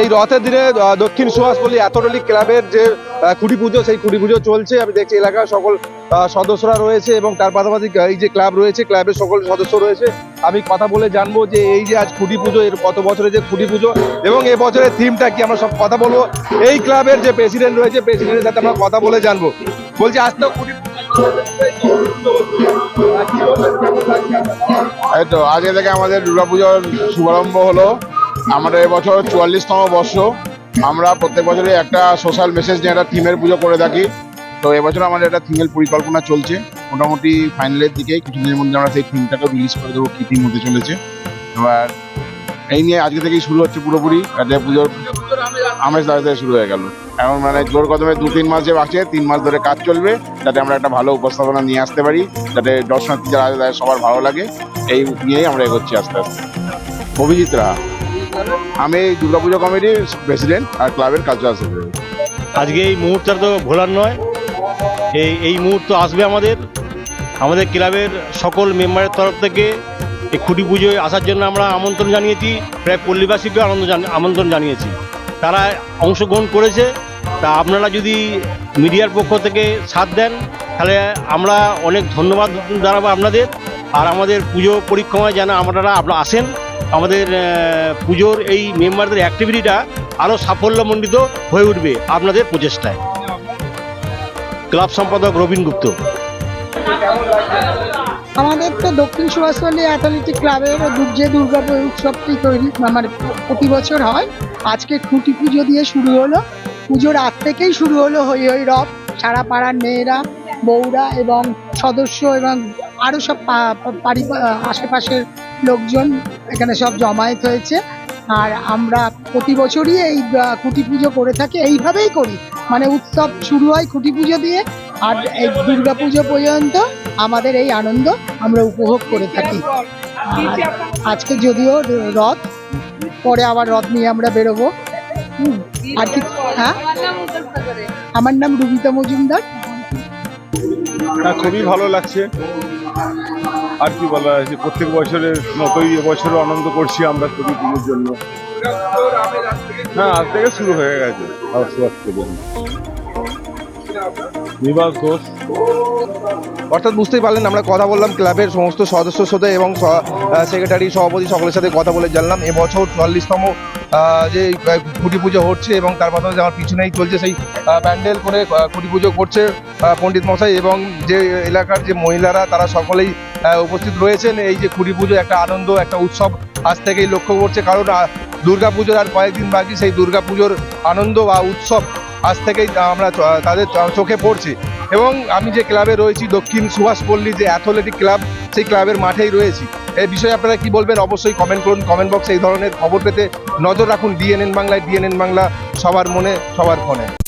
এই রথের দিনে দক্ষিণ সুভাষপল্লী অ্যাথলেটিক ক্লাবের যে খুঁটি পুজো সেই খুঁটি পুজো চলছে। আমি দেখছি এলাকার সকল সদস্যরা রয়েছে এবং তার পাশাপাশি এই যে ক্লাব রয়েছে, ক্লাবের সকল সদস্য রয়েছে। আমি কথা বলে জানব যে এই যে আজ খুঁটি পুজো এর কত বছরের যে খুঁটি পুজো এবং এ বছরের থিমটা কি আমরা সব কথা বলব? এই ক্লাবের যে প্রেসিডেন্ট রয়েছে প্রেসিডেন্টের সাথে আমরা কথা বলে জানব। বলছি, আজ তো এই তো আজকে থেকে আমাদের দুর্গাপুজোর শুভারম্ভ হলো। আমাদের এবছর চুয়াল্লিশতম বর্ষ। আমরা প্রত্যেক বছরই একটা সোশ্যাল মেসেজ নিয়ে একটা থিমের পুজো করে থাকি। তো এবছর আমাদের একটা থিমের পরিকল্পনা চলছে। মোটামুটি ফাইনালের দিকে কিছুদিনের মধ্যে আমরা সেই থিমটাকে রিলিজ করে দেবো, কী থিম হতে চলেছে। এবার এই নিয়ে আজকে থেকেই শুরু হচ্ছে পুরোপুরি। কাজে পুজোর আমেজ থেকে শুরু হয়ে গেল। এখন মানে জোর কদমে দু, তিন মাস যে আছে তিন মাস ধরে কাজ চলবে, যাতে আমরা একটা ভালো উপস্থাপনা নিয়ে আসতে পারি, যাতে দর্শনার্থী যারা আছে তাদের সবার ভালো লাগে। এই নিয়েই আমরা এগোচ্ছি আস্তে আস্তে। অভিজিৎ রাহা আমি দুর্গাপুজো কমিটির প্রেসিডেন্ট আর ক্লাবের কালচারাল সেক্রেটারি। আজকে এই মুহূর্তটা তো ভোলার নয়। এই এই মুহূর্ত আসবে আমাদের। আমাদের ক্লাবের সকল মেম্বারের তরফ থেকে এই খুঁটি পুজোয় আসার জন্য আমরা আমন্ত্রণ জানিয়েছি। প্রায় পল্লীবাসীকেও আনন্দ আমন্ত্রণ জানিয়েছি। তারা অংশগ্রহণ করেছে। তা আপনারা যদি মিডিয়ার পক্ষ থেকে সাথ দেন, তাহলে আমরা অনেক ধন্যবাদ জানাব আপনাদের। আর আমাদের পুজো পরিক্রমায় যেন আপনারা আপনারা আসেন। আমাদের পুজোর এই মেম্বারদের অ্যাক্টিভিটিটা আরও সাফল্যমণ্ডিত হয়ে উঠবে আপনাদের প্রচেষ্টায়। ক্লাব সম্পাদক রবীন গুপ্ত। আমাদের তো দক্ষিণ সুভাষপল্লী অ্যাথলেটিক ক্লাবের যে দুর্গা উৎসবটি তৈরি মানে প্রতি বছর হয়। আজকে খুঁটি পুজো দিয়ে শুরু হলো। পুজোর আগ থেকেই শুরু হলো হই হই রব সারা পাড়ার মেয়েরা, বউরা এবং সদস্য এবং আরও সব আশেপাশের লোকজন এখানে সব জমায়েত হয়েছে। আর আমরা প্রতি বছরই এই খুঁটি পুজো করে থাকি। এইভাবেই করি। মানে উৎসব শুরু হয় খুঁটি পুজো দিয়ে, আর এই দুর্গা পুজো পর্যন্ত আমাদের এই আনন্দ আমরা উপভোগ করে থাকি। আজকে যদিও রথ, পরে আবার রথ নিয়ে আমরা বেরোবো। আর কি হ্যাঁ? আমার নাম রুবিতা মজুমদার। হ্যাঁ খুবই ভালো লাগছে। আর কি বলা হয় যে প্রত্যেক বছরের মতোই এবছরও আনন্দ করছি আমরা খুবই পুজোর জন্য। হ্যাঁ আজ থেকে শুরু হয়ে গেছে। আজ থেকে নিবাস ঘোষ। অর্থাৎ বুঝতেই পারলেন, আমরা কথা বললাম ক্লাবের সমস্ত সদস্যর সাথে এবং সেক্রেটারি সভাপতি সকলের সাথে কথা বলে জানলাম। এবছর চুয়াল্লিশতম যে খুঁটি পুজো হচ্ছে এবং তার পাশাপাশি আমার পিছনেই চলছে সেই প্যান্ডেল করে খুঁটি পুজো করছে পণ্ডিত মশাই এবং যে এলাকার যে মহিলারা, তারা সকলেই উপস্থিত রয়েছেন। এই যে খুঁটি পুজো একটা আনন্দ একটা উৎসব আজ থেকেই লক্ষ্য করছে। কারণ আহ, দুর্গাপুজোর আর কয়েকদিন বাকি সেই দুর্গাপুজোর আনন্দ বা উৎসব আজ থেকেই আমরা তাদের চোখে পড়ছে। এবং আমি যে ক্লাবে রয়েছি দক্ষিণ সুভাষপল্লী যে অ্যাথলেটিক ক্লাব সেই ক্লাবের মাঠেই রয়েছি। এই বিষয়ে আপনারা কি বলবেন? অবশ্যই কমেন্ট করুন। কমেন্ট বক্সে এই ধরনের খবর পেতে নজর রাখুন। ডিএনএন বাংলায় ডিএনএন বাংলা সবার মনে সবার ফোনে।